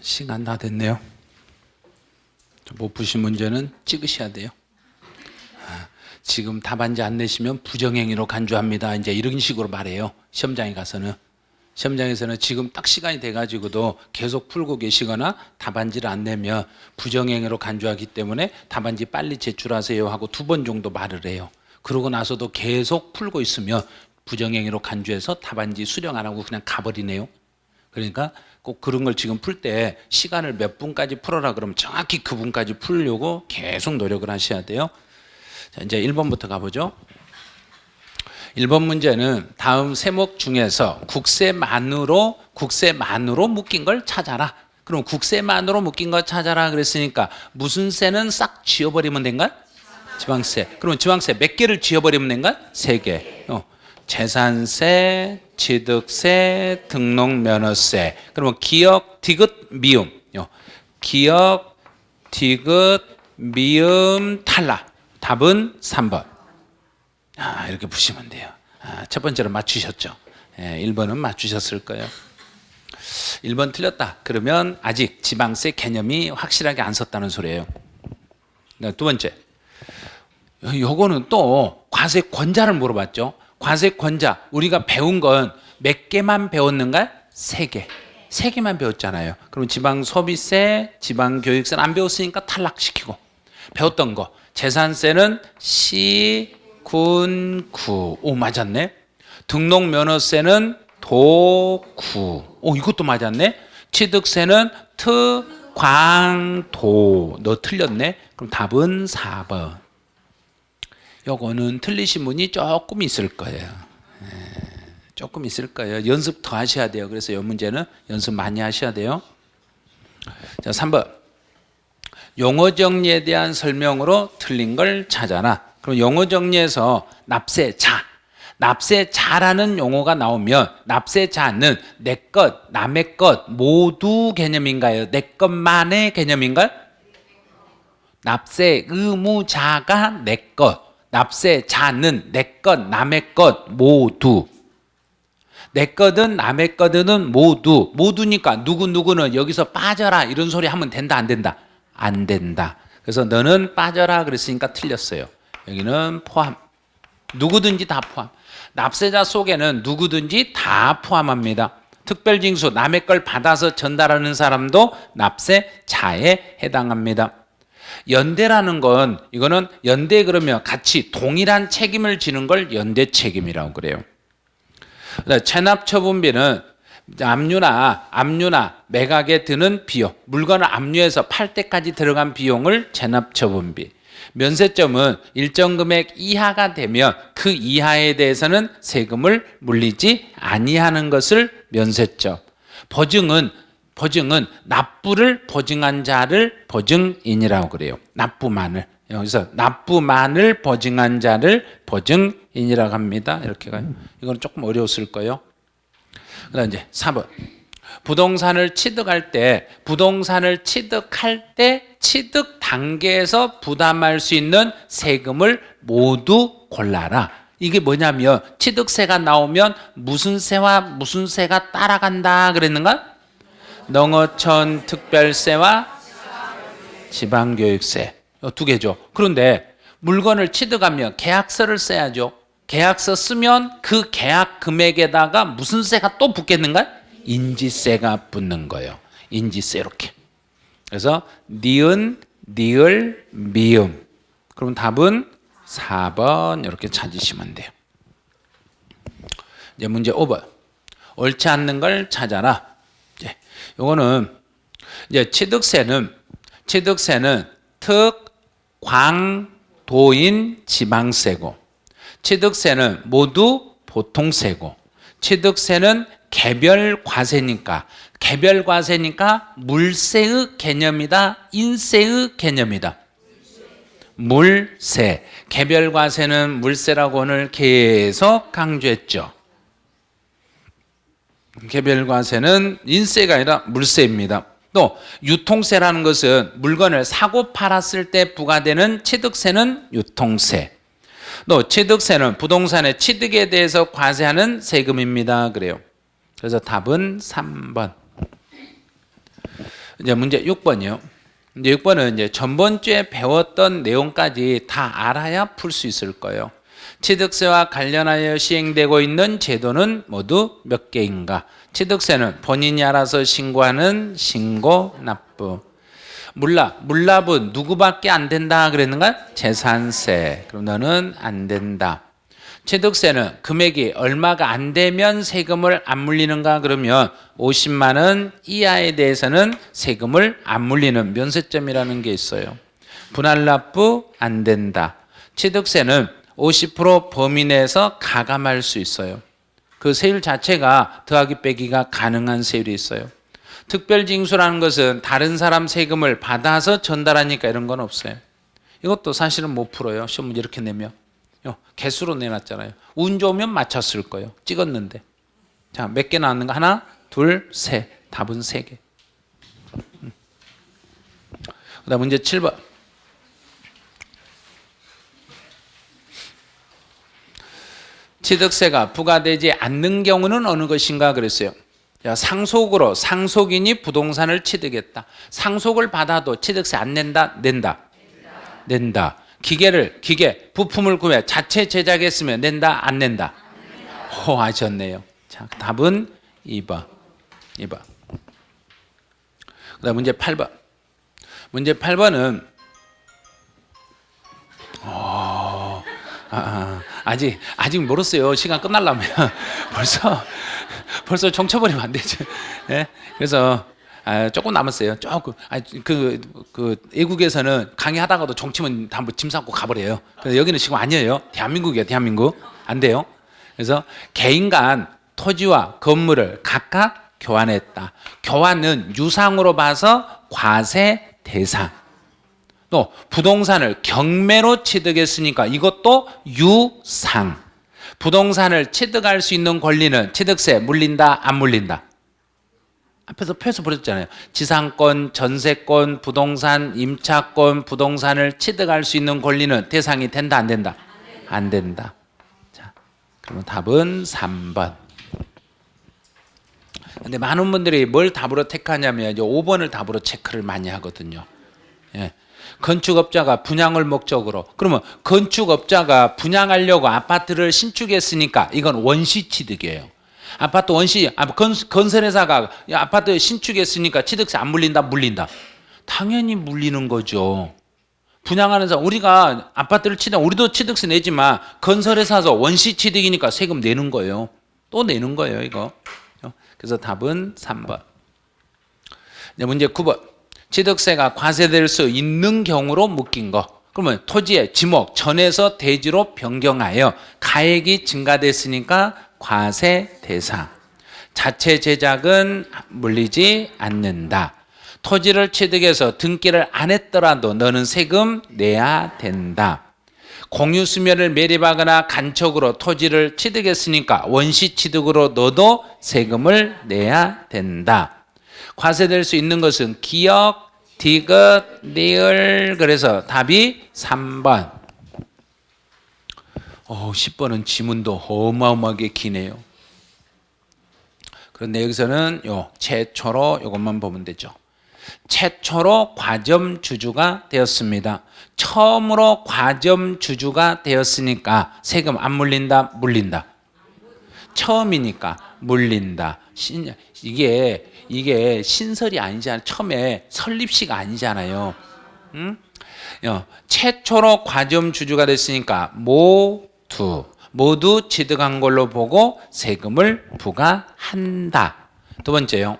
시간 다 됐네요. 못 푸신 문제는 찍으셔야 돼요. 아, 지금 답안지 안 내시면 부정행위로 간주합니다. 이제 이런 식으로 말해요. 시험장에 가서는. 시험장에서는 지금 딱 시간이 돼가지고도 계속 풀고 계시거나 답안지를 안 내면 부정행위로 간주하기 때문에 답안지 빨리 제출하세요 하고 두 번 정도 말을 해요. 그러고 나서도 계속 풀고 있으면 부정행위로 간주해서 답안지 수령 안 하고 그냥 가버리네요. 그러니까 꼭 그런 걸 지금 풀 때 시간을 몇 분까지 풀어라 그러면 정확히 그 분까지 풀려고 계속 노력을 하셔야 돼요. 자, 이제 1번부터 가보죠. 1번 문제는 다음 세목 중에서 국세만으로 국세만으로 묶인 걸 찾아라. 그럼 국세만으로 묶인 걸 찾아라 그랬으니까 무슨 세는 싹 지워버리면 된가? 지방세. 그럼 지방세 몇 개를 지워버리면 된가? 세 개. 어. 재산세, 취득세, 등록면허세. 그러면 기억, 디귿, 미음. 요. 기억, 디귿, 미음, 탈락. 답은 3번. 아, 이렇게 보시면 돼요. 아, 첫 번째로 맞추셨죠. 예, 1번은 맞추셨을 거예요. 1번 틀렸다. 그러면 아직 지방세 개념이 확실하게 안 섰다는 소리예요. 네, 두 번째. 요- 요거는 또 과세 권자를 물어봤죠. 과세 권자 우리가 배운 건 몇 개만 배웠는가? 세 개. 세 개만 배웠잖아요. 그럼 지방 소비세, 지방 교육세는 안 배웠으니까 탈락시키고 배웠던 거 재산세는 시, 군, 구. 오 맞았네. 등록 면허세는 도, 구. 오 이것도 맞았네. 취득세는 트, 광, 도. 너 틀렸네. 그럼 답은 4번. 요거는 틀리신 분이 조금 있을 거예요. 예, 조금 있을 거예요. 연습 더 하셔야 돼요. 그래서 이 문제는 연습 많이 하셔야 돼요. 자, 3번. 용어 정리에 대한 설명으로 틀린 걸 찾아라. 그럼 용어 정리에서 납세자, 납세자라는 용어가 나오면 납세자는 내 것, 남의 것 모두 개념인가요? 내 것만의 개념인가요? 납세 의무자가 내 것, 납세자는 내 것, 남의 것 모두. 내 거든 남의 거든 모두 모두니까 누구 누구는 여기서 빠져라 이런 소리 하면 된다 안 된다 안 된다. 그래서 너는 빠져라 그랬으니까 틀렸어요. 여기는 포함. 누구든지 다 포함. 납세자 속에는 누구든지 다 포함합니다. 특별징수 남의 걸 받아서 전달하는 사람도 납세자에 해당합니다. 연대라는 건 이거는 연대 그러면 같이 동일한 책임을 지는 걸 연대 책임이라고 그래요. 그다음에 체납 처분비는 압류나 압류나 매각에 드는 비용, 물건을 압류해서 팔 때까지 들어간 비용을 체납 처분비. 면세점은 일정 금액 이하가 되면 그 이하에 대해서는 세금을 물리지 아니하는 것을 면세점. 보증은 보증은 납부를 보증한 자를 보증인이라고 그래요. 납부만을. 여기서 납부만을 보증한 자를 보증인이라고 합니다. 이렇게 가요. 이건 조금 어려웠을 거예요. 그다음 이제 4번. 부동산을 취득할 때 부동산을 취득할 때 취득 단계에서 부담할 수 있는 세금을 모두 골라라. 이게 뭐냐면 취득세가 나오면 무슨 세와 무슨 세가 따라간다 그랬는가? 농어촌 특별세와 지방교육세 이두 개죠. 그런데 물건을 취득하면 계약서를 써야죠. 계약서 쓰면 그 계약 금액에다가 무슨 세가 또 붙겠는가? 인지세가 붙는 거예요. 인지세 이렇게. 그래서 니은, 니을, 미음. 그럼 답은 4번 이렇게 찾으시면 돼요. 이제 문제 5번. 옳지 않는 걸 찾아라. 요거는 이제 취득세는 취득세는 특, 광, 도인, 지방세고 취득세는 모두 보통세고 취득세는 개별 과세니까 개별 과세니까 물세의 개념이다 인세의 개념이다. 물세. 개별 과세는 물세라고 오늘 계속 강조했죠 개별 과세는 인세가 아니라 물세입니다. 또 유통세라는 것은 물건을 사고 팔았을 때 부과되는 취득세는 유통세. 또 취득세는 부동산의 취득에 대해서 과세하는 세금입니다. 그래요. 그래서 답은 3번. 이제 문제 6번이요. 이제 6번은 이제 전번 주에 배웠던 내용까지 다 알아야 풀 수 있을 거예요. 취득세와 관련하여 시행되고 있는 제도는 모두 몇 개인가? 취득세는 본인이 알아서 신고하는 신고 납부. 물납, 물납은 누구밖에 안 된다 그랬는가? 재산세. 그럼 너는 안 된다. 취득세는 금액이 얼마가 안 되면 세금을 안 물리는가 그러면 50만 원 이하에 대해서는 세금을 안 물리는 면세점이라는 게 있어요. 분할납부 안 된다. 취득세는 50% 범위 내에서 가감할 수 있어요. 그 세율 자체가 더하기 빼기가 가능한 세율이 있어요. 특별징수라는 것은 다른 사람 세금을 받아서 전달하니까 이런 건 없어요. 이것도 사실은 못 풀어요. 시험 문제 이렇게 내면. 요, 개수로 내놨잖아요. 운 좋으면 맞췄을 거예요. 찍었는데. 자, 몇 개 나왔는가? 하나, 둘, 셋. 답은 세 개. 음. 그 다음 문제 7번. 취득세가 부과되지 않는 경우는 어느 것인가 그랬어요. 자, 상속으로 상속인이 부동산을 취득했다. 상속을 받아도 취득세 안 낸다? 낸다. 낸다. 기계를 기계 부품을 구매 자체 제작했으면 낸다 안 낸다. 호 하셨네요. 자, 답은 2번. 2번. 그다음 문제 8번. 문제 8번은 어, 아, 아, 아직 아직 멀었어요. 시간 끝날라면 벌써 벌써 종쳐버리면 안 되죠. 예? 그래서 아, 조금 남았어요. 조금. 아, 그, 그, 외국에서는 강의하다가도 종치면 다뭐짐 싸고 가버려요. 근데 여기는 지금 아니에요. 대한민국이에요, 대한민국. 안 돼요. 그래서 개인 간 토지와 건물을 각각 교환했다. 교환은 유상으로 봐서 과세 대상. 또 부동산을 경매로 취득했으니까 이것도 유상. 부동산을 취득할 수 있는 권리는 취득세 물린다, 안 물린다? 앞에서 펴서 버렸잖아요. 지상권, 전세권, 부동산, 임차권, 부동산을 취득할 수 있는 권리는 대상이 된다, 안 된다? 안 된다. 자, 그러면 답은 3번. 근데 많은 분들이 뭘 답으로 이제 5번을 답으로 체크를 많이 하거든요. 예. 건축업자가 분양을 목적으로 그러면 건축업자가 분양하려고 아파트를 신축했으니까 이건 원시 취득이에요. 아파트 원시 아, 건, 건설회사가 야, 아파트 신축했으니까 취득세 안 물린다? 물린다. 당연히 물리는 거죠. 분양하는 사람 우리가 아파트를 취득 우리도 취득세 내지만 건설회사에서 원시 취득이니까 세금 내는 거예요. 또 내는 거예요 이거. 그래서 답은 3번. 이제 문제 9번 취득세가 과세될 수 있는 경우로 묶인 거 그러면 토지의 지목 전에서 대지로 변경하여 가액이 증가됐으니까 과세 대상. 자체 제작은 물리지 않는다. 토지를 취득해서 등기를 안 했더라도 너는 세금 내야 된다. 공유 수면을 매립하거나 간척으로 토지를 취득했으니까 원시 취득으로 너도 세금을 내야 된다. 과세될 수 있는 것은 기억, 디귿, 리을 그래서 답이 3번. 어, 10번은 지문도 어마어마하게 기네요. 그런데 여기서는 요 최초로 이것만 보면 되죠. 최초로 과점 주주가 되었습니다. 처음으로 과점 주주가 되었으니까 세금 안 물린다, 물린다. 처음이니까 물린다. 신, 이게 이게 신설이 아니잖아요. 처음에 설립식 아니잖아요. 응? 어, 최초로 과점 주주가 됐으니까 모두 모두 취득한 걸로 보고 세금을 부과한다. 두 번째요.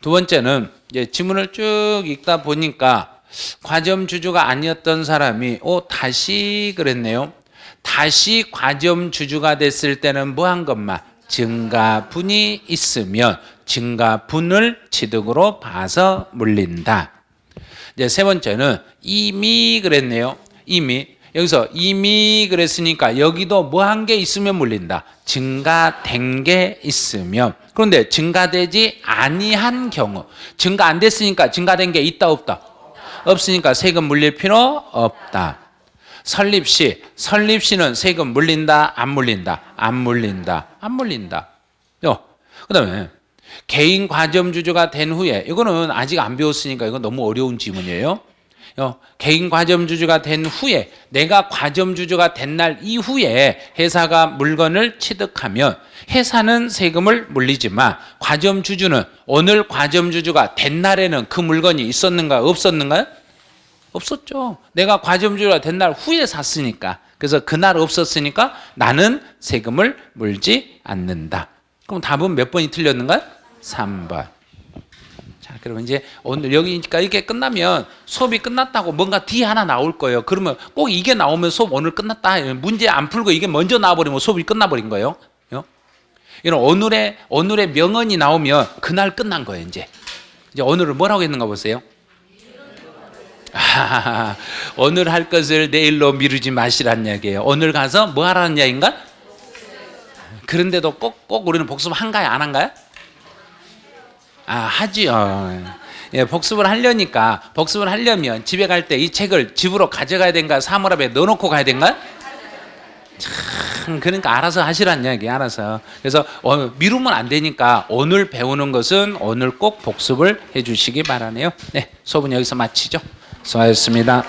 두 번째는 이제 지문을 쭉 읽다 보니까 과점 주주가 아니었던 사람이 오 다시 그랬네요. 다시 과점 주주가 됐을 때는 뭐 한 것만 증가분이 있으면 증가분을 취득으로 봐서 물린다. 이제 세 번째는 이미 그랬네요. 이미 여기서 이미 그랬으니까 여기도 뭐 한 게 있으면 물린다. 증가된 게 있으면 그런데 증가되지 아니한 경우 증가 안 됐으니까 증가된 게 있다 없다 없으니까 세금 물릴 필요 없다. 설립 시 설립 시는 세금 물린다 안 물린다 안 물린다 안 물린다. 요 그 다음에 개인 과점주주가 된 후에 이거는 아직 안 배웠으니까 이건 너무 어려운 지문이에요. 어, 개인 과점주주가 된 후에 내가 과점주주가 된 날 이후에 회사가 물건을 취득하면 회사는 세금을 물리지만 과점주주는 오늘 과점주주가 된 날에는 그 물건이 있었는가 없었는가요? 없었죠. 내가 과점주주가 된 날 후에 샀으니까. 그래서 그날 없었으니까 나는 세금을 물지 않는다. 그럼 답은 몇 번이 틀렸는가요? 3번. 자, 그러면 이제 오늘 여기니까 이렇게 끝나면 수업이 끝났다고 뭔가 뒤에 하나 나올 거예요. 그러면 꼭 이게 나오면 수업 오늘 끝났다. 문제 안 풀고 이게 먼저 나와버리면 수업이 끝나버린 거예요. 요? 이런 오늘의 오늘의 명언이 나오면 그날 끝난 거예요. 이제 이제 오늘을 뭐라고 했는가 보세요. 아, 오늘 할 것을 내일로 미루지 마시란 이야기예요. 오늘 가서 뭐 하라는 이야기인가? 그런데도 꼭, 꼭 우리는 복습 한가요? 안 한가요? 아, 하지요. 예, 복습을 하려니까, 복습을 하려면 집에 갈 때 이 책을 집으로 가져가야 된가, 사물함에 넣어놓고 가야 된가? 참, 그러니까 알아서 하시란 이야기, 알아서. 그래서 어, 미루면 안 되니까 오늘 배우는 것은 오늘 꼭 복습을 해 주시기 바라네요. 네, 수업은 여기서 마치죠. 수고하셨습니다.